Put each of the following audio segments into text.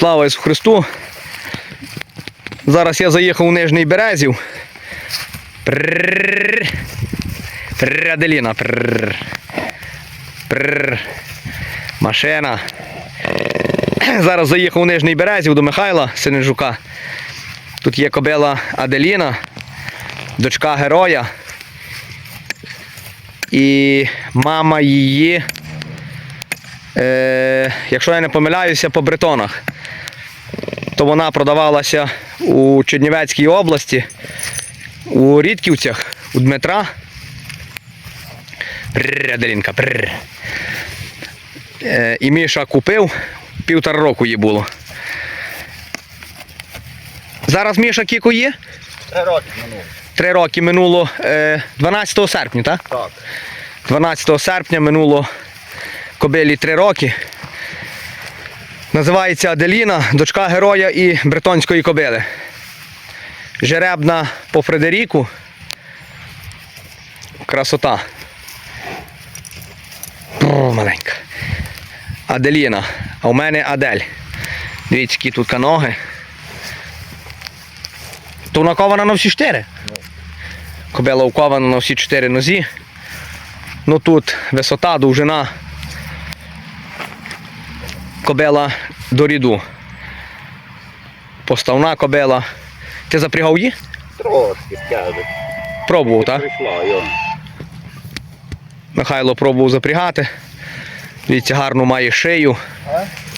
Слава Ісусу Христу. Зараз я заїхав у Нижній Березів. Прррр. Машина. Зараз заїхав у Нижній Березів до Михайла Синежука. Тут є кобила Аделіна, дочка героя. І мама її, е, якщо я не помиляюся, по бретонах, то вона продавалася у Чернівецькій області, у Рідківцях, у Дмитра. Аделінка. Е, і Міша купив, півтора року їй було. Зараз Міша кіку є? Три роки минуло. Три роки минуло е, 12 серпня, так? Так. 12 серпня минуло кобилі 3 роки. Називається Аделіна, дочка героя і бретонської кобили. Жеребна по Фредеріку. Красота. О, маленька. Аделіна. А у мене Адель. Дивіться, які тут ноги. То вона кована на всі чотири. Кобила укована на всі чотири нозі. Ну тут висота, довжина. Кобила до ріду. Поставна кобила. Ти запрягав її? Трошки скаже. Пробував, так? Прийшла, йо. Михайло пробував запрягати. Дивіться, гарно має шию.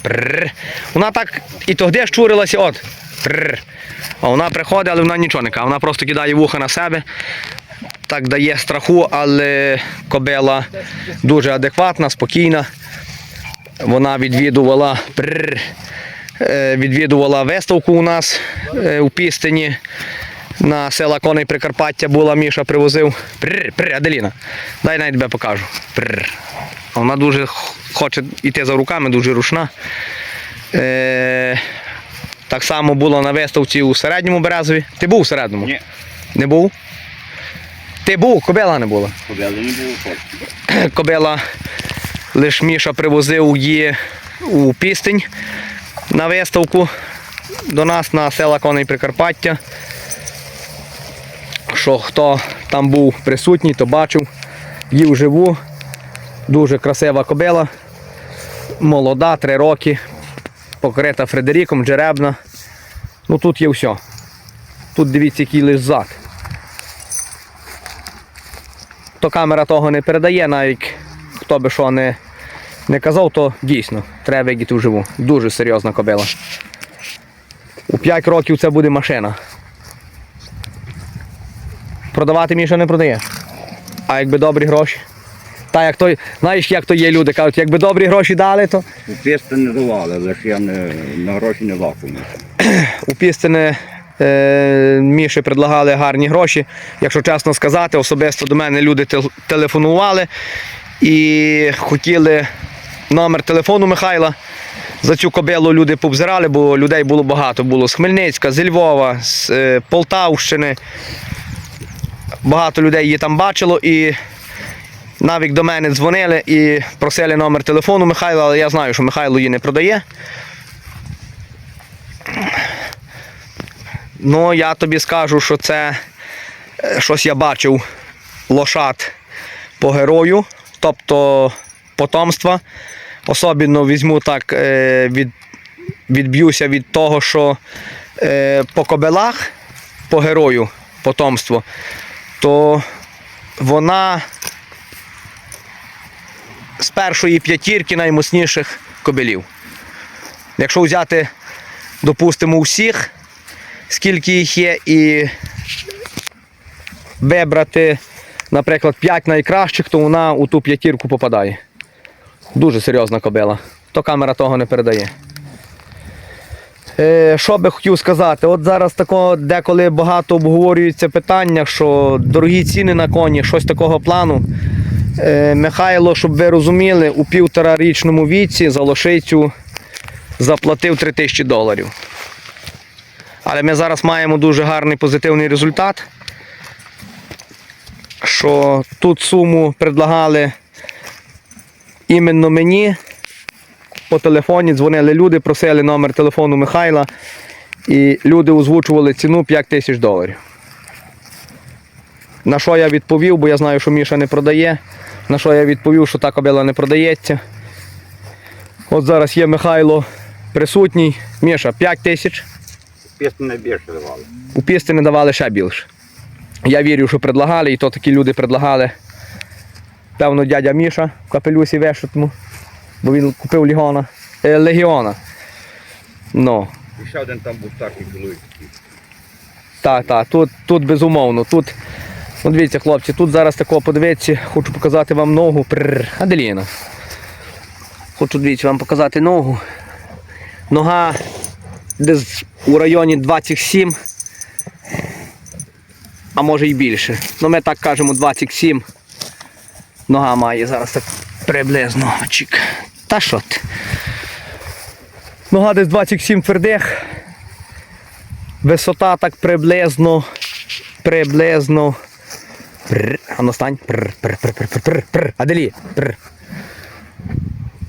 Прррр. Вона так і тоді щурилася, от. Прррр. А вона приходить, але вона нічого не каже. Вона просто кидає вуха на себе. Так дає страху, але кобила дуже адекватна, спокійна. Вона відвідувала, прррр, е, відвідувала виставку у нас е, у Пістині. На села Коней Прикарпаття була, Міша привозив. Прррр, прррр, Аделіна. Дай навіть тебе покажу. Прррр. Вона дуже хоче йти за руками, дуже рушна. Е, так само було на виставці у середньому березові. Ти був у середньому? Ні. Не був? Ти був, кобила не була. Кобили не було. Кобила лиш Міша привозив її у пістень на виставку до нас на села Коней Прикарпаття. Що хто там був присутній, то бачив, їв живу. Дуже красива кобила. Молода, три роки. Покрита Фредеріком, джеребна. Ну тут є все. Тут дивіться, який лиш зад. То камера того не передає, навіть хто би що не, не казав, то дійсно треба видіти вживу. Дуже серйозна кобила. У 5 років це буде машина. Продавати Міша не продає. А якби добрі гроші. Та як то, знаєш, як то є люди, кажуть, якби добрі гроші дали, то У пісти не давали, лише я не, на гроші не вакуумі. у Пістини е, Міші предлагали гарні гроші. Якщо чесно сказати, особисто до мене люди тел- телефонували і хотіли номер телефону Михайла. За цю кобилу люди побзирали, бо людей було багато. Було з Хмельницька, з Львова, з е, Полтавщини. Багато людей її там бачило і навіть до мене дзвонили і просили номер телефону Михайла, але я знаю, що Михайло її не продає. Ну, я тобі скажу, що це е, щось я бачив лошад по герою, тобто потомства. Особливо візьму так, е, від, відб'юся від того, що е, по кобелах, по герою потомство, то вона з першої п'ятірки наймощніших кобелів. Якщо взяти, допустимо, усіх, скільки їх є, і вибрати, наприклад, 5 найкращих, то вона у ту п'ятірку попадає. Дуже серйозна кобила. То камера того не передає. Е, що би хотів сказати? От зараз тако, деколи багато обговорюється питання, що дорогі ціни на коні, щось такого плану. Е, Михайло, щоб ви розуміли, у півторарічному віці за лошицю заплатив 3 тисячі доларів. Але ми зараз маємо дуже гарний позитивний результат. Що тут суму предлагали іменно мені по телефоні дзвонили люди, просили номер телефону Михайла, і люди озвучували ціну 5 тисяч доларів. На що я відповів, бо я знаю, що Міша не продає. На що я відповів, що та кобила не продається. От зараз є Михайло присутній. Міша, 5 тисяч. Пісні не більше давали. У пісти не давали ще більше. Я вірю, що предлагали, і то такі люди предлагали. Певно, дядя Міша в капелюсі вешутому, бо він купив Легіона. Е, Легіона. Ну, І ще один там був старший чоловік. так, так, тут, тут безумовно. Тут, ну дивіться, хлопці, тут зараз такого подивіться, хочу показати вам ногу. Прррр. Аделіна. Хочу дивіться, вам показати ногу. Нога десь у районі 27, а може і більше. Ну ми так кажемо 27. Нога має зараз так приблизно. Чик. Та що ти? Нога десь 27 твердих. Висота так приблизно. Приблизно. Прр, а ну стань. Прр, прр, прр, прр, прр, прр, прр. Аделі. Прр.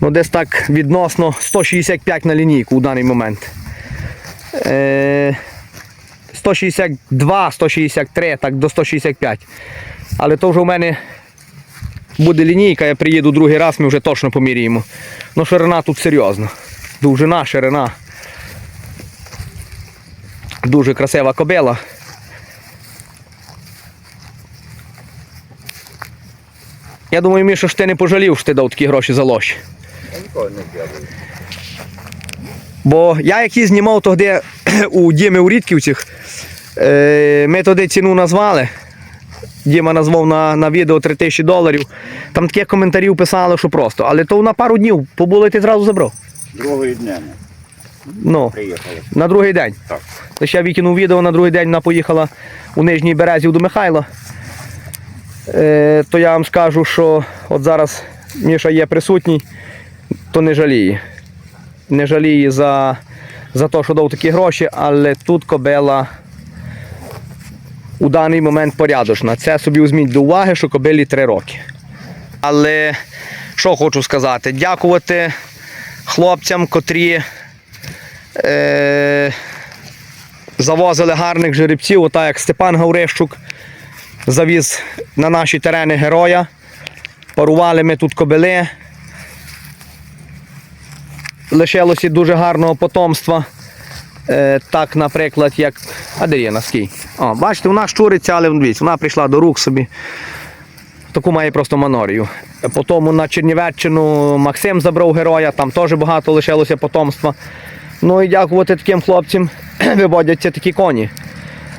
Ну, десь так відносно 165 на лінійку у даний момент. Е, 162, 163, так до 165. Але то вже у мене буде лінійка, я приїду другий раз, ми вже точно поміряємо. Ну, ширина тут серйозна. Довжина, ширина. Дуже красива кобила. Я думаю, Міша, що ти не пожалів, що ти дав такі гроші за лощ. Я ніколи не з'явив. Бо я і знімав тоді у Діми у Рідківцях, ми тоді ціну назвали. Діма назвав на, на відео 3000 доларів. Там таких коментарів писали, що просто. Але то на пару днів побуло і ти зразу забрав. Другої дня Ну, приїхали. на другий день. Так. Лише я викинув відео, на другий день вона поїхала у Нижній Березів до Михайла. Е, то я вам скажу, що от зараз Міша є присутній, то не жаліє. Не жаліє за, за те, що дав такі гроші, але тут кобила у даний момент порядочна. Це собі візьміть до уваги, що кобилі 3 роки. Але що хочу сказати, дякувати хлопцям, котрі. Е, завозили гарних жеребців, отак як Степан Гаврищук завіз на наші терени героя. Парували ми тут кобили. Лишилося дуже гарного потомства. Е, так, наприклад, як. А де є наскій? О, бачите, вона щуриться, але дивіться, вона прийшла до рук собі. Таку має просто манорію. Потім на Чернівеччину Максим забрав героя, там теж багато лишилося потомства. Ну і дякувати таким хлопцям виводяться такі коні.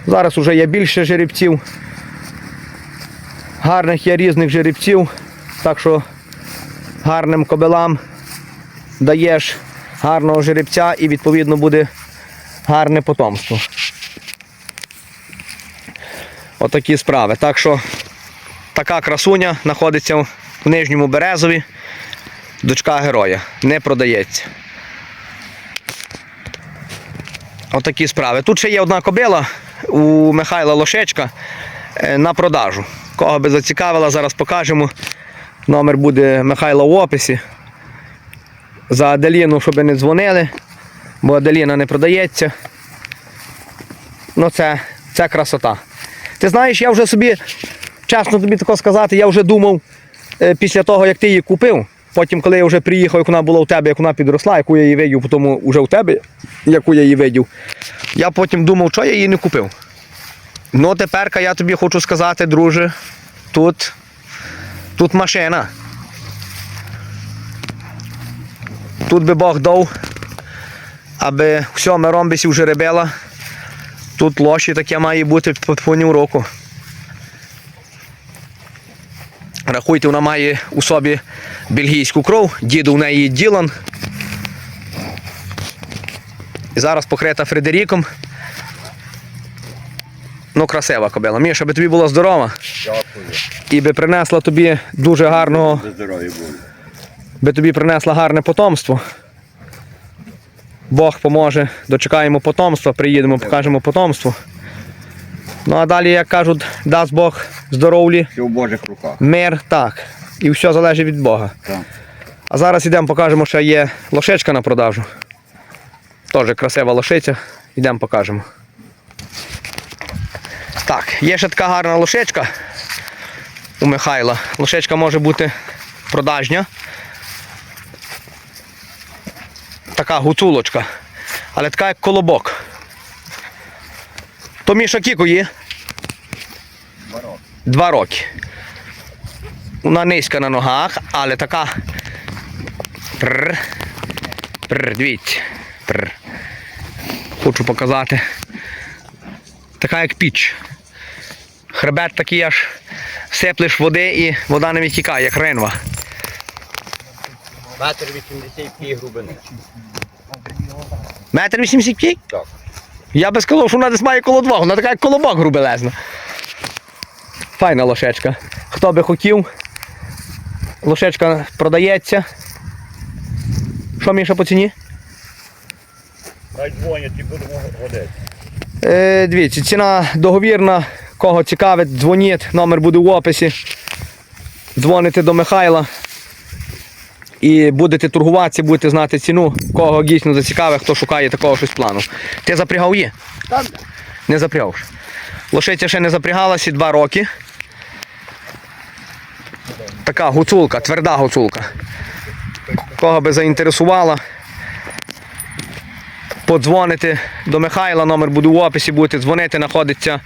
Зараз вже є більше жеребців. Гарних є різних жеребців. Так що гарним кобилам даєш гарного жеребця і відповідно буде гарне потомство. Отакі справи. Так що така красуня знаходиться в Нижньому Березові. Дочка героя. Не продається. Отакі справи. Тут ще є одна кобила у Михайла Лошечка е, на продажу. Кого би зацікавила, зараз покажемо. Номер буде Михайла в описі. За Аделіну, щоб не дзвонили, бо Аделіна не продається. Ну це, це красота. Ти знаєш, я вже собі, чесно тобі тако сказати, я вже думав е, після того, як ти її купив. Потім, коли я вже приїхав, як вона була у тебе, як вона підросла, яку я її видів, потім вже у тебе, яку я її видів, я потім думав, що я її не купив. Ну, тепер я тобі хочу сказати, друже, тут, тут машина. Тут би Бог дав, аби все ми ромбисі вже ребела. Тут лоші таке має бути по повнім року. Рахуйте, вона має у собі бельгійську кров, діду у неї Ділан. І зараз покрита Фредеріком. Ну, красива кобила. Міша, би тобі була здорова Дякую. і би принесла тобі дуже гарного, би тобі принесла гарне потомство. Бог поможе, дочекаємо потомства, приїдемо, покажемо потомство. Ну а далі, як кажуть, дасть Бог здоров'я, Все в Божих руках. мир, так. І все залежить від Бога. Так. А зараз йдемо покажемо, що є лошечка на продажу. Теж красива лошиця. Йдемо покажемо. Так, є ще така гарна лошечка у Михайла. Лошечка може бути продажня. Така гуцулочка. Але така як колобок. То Міша Кіку є? Два роки. Вона низька на ногах, але така. Прр. Прр, дивіться. Прр. Хочу показати. Така як піч. Хребет такий аж сиплеш води і вода не відтікає, як ринва. Метр 85 глибини. Метр 85? Так. Я би сказав, що вона десь має коло двох, вона така як колобок грубелезна. Файна лошечка. Хто би хотів, лошечка продається. Що Міша по ціні? Хай дзвонять і будемо годити. Е, дивіться, ціна договірна. Кого цікавить, дзвоніть, номер буде в описі. Дзвоните до Михайла. І будете торгуватися, будете знати ціну, кого дійсно зацікавить, хто шукає такого щось плану. Ти запрягав є? Так. Не запрягав. Лошиця ще не запрягалася два роки. Така гуцулка, тверда гуцулка. Кого би заінтересувала, подзвоните до Михайла, номер буде в описі, будете дзвонити, знаходиться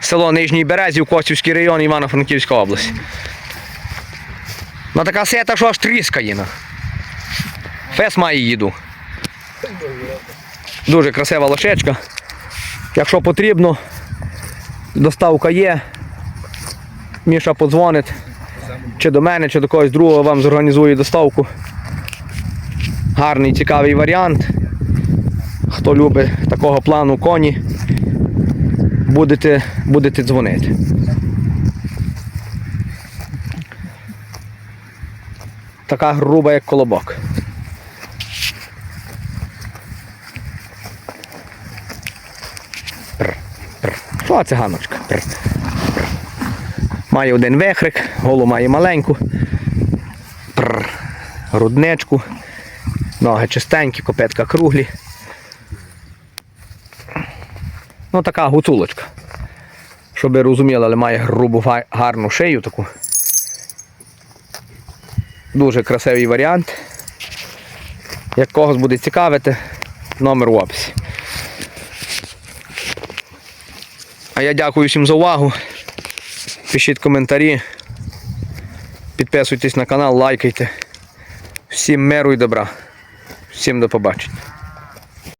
село Нижній Березів, Косівський район, Івано-Франківська область. Ну така сета, що аж тріскає. Фес має їду. Дуже красива лошечка. Якщо потрібно, доставка є. Міша подзвонить чи до мене, чи до когось другого вам зорганізує доставку. Гарний, цікавий варіант. Хто любить такого плану коні, будете, будете дзвонити. Така груба, як колобок. Що циганочка? Пр. Пр. Має один вихрик, голову має маленьку. Грудничку. Ноги чистенькі, копетка круглі. Ну така гуцулочка. Щоб ви розуміли, але має грубу гарну шию таку. Дуже красивий варіант. Як когось буде цікавити, номер в описі. А я дякую всім за увагу. Пишіть коментарі. Підписуйтесь на канал, лайкайте. Всім миру і добра. Всім до побачення.